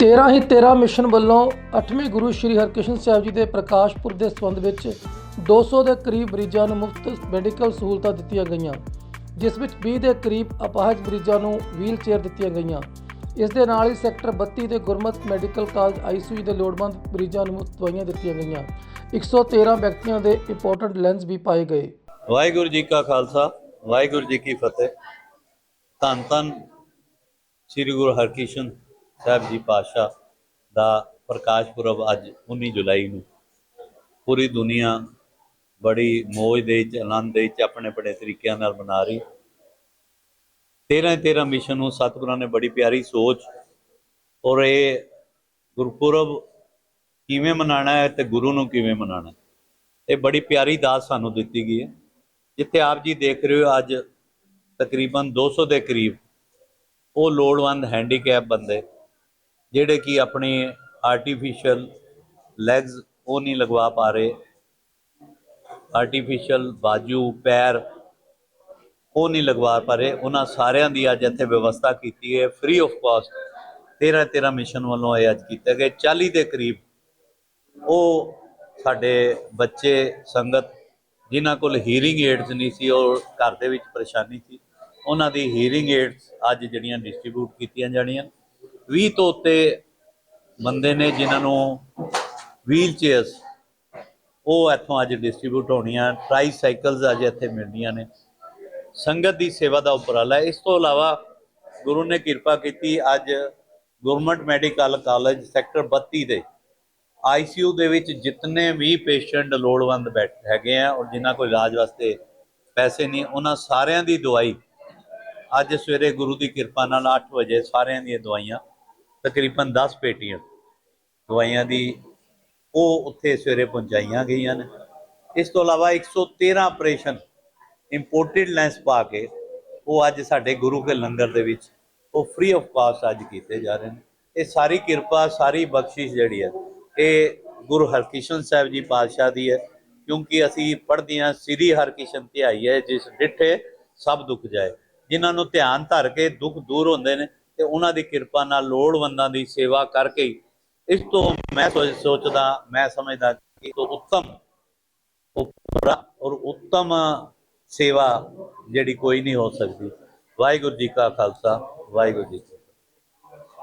13 ਹੀ 13 mission ਵੱਲੋਂ 8ਵੇਂ ਗੁਰੂ ਸ੍ਰੀ ਹਰਕ੍ਰਿਸ਼ਨ ਸਾਹਿਬ ਜੀ ਦੇ ਪ੍ਰਕਾਸ਼ਪੁਰ ਦੇ ਸੰਬੰਧ ਵਿੱਚ 200 ਦੇ ਕਰੀਬ ਮਰੀਜ਼ਾਂ ਨੂੰ ਮੁਫਤ ਮੈਡੀਕਲ ਸਹੂਲਤਾਂ ਦਿੱਤੀਆਂ ਗਈਆਂ, ਜਿਸ ਵਿੱਚ 20 ਦੇ ਕਰੀਬ ਅਪਾਹਜ ਮਰੀਜ਼ਾਂ ਨੂੰ ਵੀਲ ਚੇਅਰ ਦਿੱਤੀਆਂ ਗਈਆਂ। ਇਸ ਦੇ ਨਾਲ ਹੀ ਸੈਕਟਰ 32 ਦੇ ਗੁਰਮਤ ਮੈਡੀਕਲ ਕਾਲਜ ਆਈਸੀਯੂ ਦੇ ਲੋੜਵੰਦ ਮਰੀਜ਼ਾਂ ਨੂੰ ਮੁਫਤ ਦਵਾਈਆਂ ਦਿੱਤੀਆਂ ਗਈਆਂ। 113 ਵਿਅਕਤੀਆਂ ਦੇ ਇੰਪੋਰਟੈਂਟ ਲੈਂਸ ਵੀ ਪਾਏ ਗਏ। ਵਾਹਿਗੁਰੂ ਜੀ ਕਾ ਖਾਲਸਾ, ਵਾਹਿਗੁਰੂ ਜੀ ਕੀ ਫਤਿਹ। ਧੰਨ ਧੰਨ ਸ੍ਰੀ ਗੁਰੂ ਹਰਕ੍ਰਿਸ਼ਨ ਸਾਹਿਬ ਜੀ ਪਾਤਸ਼ਾਹ ਦਾ ਪ੍ਰਕਾਸ਼ ਪੁਰਬ ਅੱਜ 19 ਜੁਲਾਈ ਨੂੰ। ਪੂਰੀ ਦੁਨੀਆ ਬੜੀ ਮੌਜ ਦੇ ਵਿੱਚ, ਆਨੰਦ ਦੇ ਵਿੱਚ ਆਪਣੇ ਬੜੇ ਤਰੀਕਿਆਂ ਨਾਲ ਮਨਾ ਰਹੀ। 13 13 ਮਿਸ਼ਨ ਨੂੰ ਸਤਿਗੁਰਾਂ ਨੇ ਬੜੀ ਪਿਆਰੀ ਸੋਚ ਔਰ ਇਹ ਗੁਰਪੁਰਬ ਕਿਵੇਂ ਮਨਾਣਾ ਹੈ ਤੇ ਗੁਰੂ ਨੂੰ ਕਿਵੇਂ ਮਨਾਣਾ ਇਹ ਬੜੀ ਪਿਆਰੀ ਦਾਤ ਸਾਨੂੰ ਦਿੱਤੀ ਗਈ ਹੈ। ਜਿੱਥੇ ਆਪ ਜੀ ਦੇਖ ਰਹੇ ਹੋ, ਅੱਜ ਤਕਰੀਬਨ 200 ਦੇ ਕਰੀਬ ਉਹ ਲੋੜਵੰਦ ਹੈਂਡੀਕੈਪ ਬੰਦੇ ਜਿਹੜੇ ਕਿ ਆਪਣੇ ਆਰਟੀਫੀਸ਼ੀਅਲ ਲੈਗਸ ਉਹ ਨਹੀਂ ਲਗਵਾ ਪਾ ਰਹੇ। ਆਰਟੀਫੀਸ਼ੀਅਲ ਬਾਜੂ, ਪੈਰ ਉਹ ਨਹੀਂ ਲਗਵਾ ਪਾ ਰਹੇ। ਉਹਨਾਂ ਸਾਰਿਆਂ ਦੀ ਅੱਜ ਇੱਥੇ ਵਿਵਸਥਾ ਕੀਤੀ ਹੈ। ਫ੍ਰੀ ਆਫ ਕਾਸਟ 13 13 ਮਿਸ਼ਨ ਵੱਲੋਂ ਇਹ ਅੱਜ ਕੀਤਾ ਗਿਆ 40 ਦੇ ਕਰੀਬ ਉਹ ਸਾਡੇ ਬੱਚੇ, ਸੰਗਤ, ਜਿਨ੍ਹਾਂ ਕੋਲ ਹੀਰਿੰਗ ਏਡਸ ਨਹੀਂ ਸੀ, ਉਹ ਘਰ ਦੇ ਵਿੱਚ ਪਰੇਸ਼ਾਨੀ ਸੀ, ਉਹਨਾਂ ਦੀ ਹੀਰਿੰਗ ਏਡਸ ਅੱਜ ਜਿਹੜੀਆਂ ਡਿਸਟ੍ਰੀਬਿਊਟ ਕੀਤੀਆਂ ਜਾਣੀਆਂ। 20 ਤੋਂ ਉੱਤੇ ਬੰਦੇ ਨੇ ਜਿਨ੍ਹਾਂ ਨੂੰ ਵੀਲ ਚੇਅਰਸ ਉਹ ਇੱਥੋਂ ਅੱਜ ਡਿਸਟ੍ਰੀਬਿਊਟ ਹੋਣੀਆਂ ਟਰਾਈ ਸਾਈਕਲਸ ਅੱਜ ਇੱਥੇ ਮਿਲਣੀਆਂ ਨੇ। ਸੰਗਤ ਦੀ ਸੇਵਾ ਦਾ ਉਪਰਾਲਾ। ਇਸ ਤੋਂ ਇਲਾਵਾ ਗੁਰੂ ਨੇ ਕਿਰਪਾ ਕੀਤੀ ਅੱਜ ਗਵਰਨਮੈਂਟ ਮੈਡੀਕਲ ਕਾਲਜ ਸੈਕਟਰ 32 ਦੇ ਆਈਸੀਯੂ ਦੇ ਵਿੱਚ ਜਿੰਨੇ ਵੀ ਪੇਸ਼ੈਂਟ ਲੋੜਵੰਦ ਬੈਠ, ਹੈਗੇ ਆ, ਔਰ ਜਿਨ੍ਹਾਂ ਕੋਈ ਇਲਾਜ ਵਾਸਤੇ ਪੈਸੇ ਨਹੀਂ, ਉਹਨਾਂ ਸਾਰਿਆਂ ਦੀ ਦਵਾਈ ਅੱਜ ਸਵੇਰੇ ਗੁਰੂ ਦੀ ਕਿਰਪਾ ਨਾਲ 8 ਵਜੇ ਸਾਰਿਆਂ ਦੀਆਂ ਦਵਾਈਆਂ ਤਕਰੀਬਨ 10 ਪੇਟੀਆਂ ਦਵਾਈਆਂ ਦੀ ਉਹ ਉੱਥੇ ਸਵੇਰੇ ਪਹੁੰਚਾਈਆਂ ਗਈਆਂ ਨੇ। ਇਸ ਤੋਂ ਇਲਾਵਾ 113 ਆਪਰੇਸ਼ਨ ਇੰਪੋਰਟਡ ਲੈਂਸ ਪਾ ਕੇ ਉਹ ਅੱਜ ਸਾਡੇ ਗੁਰੂ ਕੇ ਲੰਗਰ ਦੇ ਵਿੱਚ ਉਹ ਫ੍ਰੀ ਆਫ ਕਾਸਟ ਅੱਜ ਕੀਤੇ ਜਾ ਰਹੇ ਨੇ। ਇਹ ਸਾਰੀ ਕਿਰਪਾ, ਸਾਰੀ ਬਖਸ਼ਿਸ਼ ਜਿਹੜੀ ਹੈ, ਇਹ ਗੁਰੂ ਹਰਕ੍ਰਿਸ਼ਨ ਸਾਹਿਬ ਜੀ ਪਾਤਸ਼ਾਹ ਦੀ ਹੈ, ਕਿਉਂਕਿ ਅਸੀਂ ਪੜ੍ਹਦੇ ਹਾਂ, ਸ੍ਰੀ ਹਰਕ੍ਰਿਸ਼ਨ ਧਿਆਈ ਹੈ, ਜਿਸ ਡਿਠੇ ਸਭ ਦੁੱਖ ਜਾਏ। ਜਿਨ੍ਹਾਂ ਨੂੰ ਧਿਆਨ ਧਰ ਕੇ ਦੁੱਖ ਦੂਰ ਹੁੰਦੇ ਨੇ ਤੇ ਉਹਨਾਂ ਦੀ ਕਿਰਪਾ ਨਾਲ ਲੋੜਵੰਦਾਂ ਦੀ ਸੇਵਾ ਕਰਕੇ ਇਸ ਤੋਂ ਮੈਂ ਸੋਚਦਾ, ਮੈਂ ਸਮਝਦਾ ਕਿ ਤੋਂ ਉੱਤਮ ਉਪਰਾ ਔਰ ਉੱਤਮ ਸੇਵਾ ਜਿਹੜੀ ਕੋਈ ਨਹੀਂ ਹੋ ਸਕਦੀ। ਵਾਹਿਗੁਰੂ ਜੀ ਕਾ ਖਾਲਸਾ, ਵਾਹਿਗੁਰੂ ਜੀ